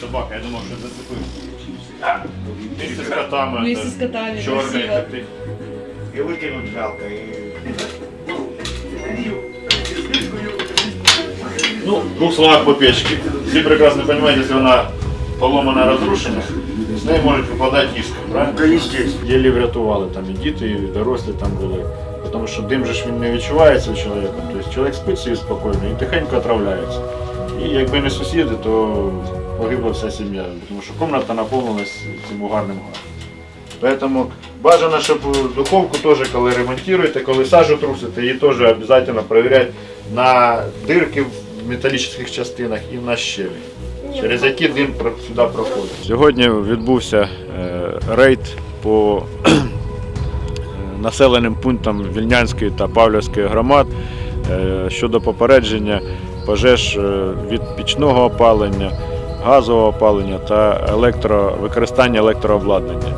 Собака, я думав, що зацепив. Місце з котами. Вместе з котами, Чорний красиво. такий. И выкинуть жалко. И... Ну, в двух словах по печке. Все прекрасно понимаете, если она поломана, разрушена, з неї можуть випадати іскри, правильно? Да, естественно. Єлі врятували там і діти, і дорослі там були. Тому що дим же ж він не відчувається у чоловіка. Тобто чоловік спить собі спокійно і тихенько отравляється. І якби не сусіди, то погибла вся сім'я, тому що кімната наповнилась цим угарним газом. Тому бажано, щоб духовку теж, коли ремонтуєте, коли сажу трусите, її теж обов'язково перевіряти на дирки в металічних частинах і на щелі через які дим сюди проходить. Сьогодні відбувся е, рейд по е, населеним пунктам Вільнянської та Павлівської громад е, щодо попередження пожеж від пічного опалення, газового опалення та електро, використання електрообладнання.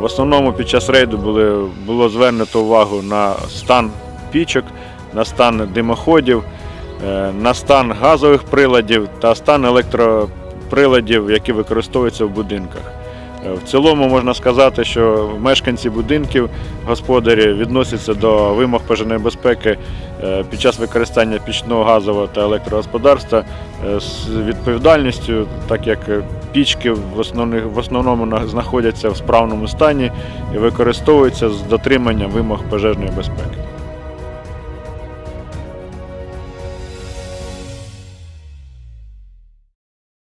В основному під час рейду були, було звернуто увагу на стан пічок, на стан димоходів, на стан газових приладів та стан електроприладів, які використовуються в будинках. Е, В цілому можна сказати, що мешканці будинків, господарі відносяться до вимог пожежної безпеки е, під час використання пічного газового та електрогосподарства е, з відповідальністю, так як е, пічки в основних- в основному знаходяться в справному стані і використовуються з дотриманням вимог пожежної безпеки.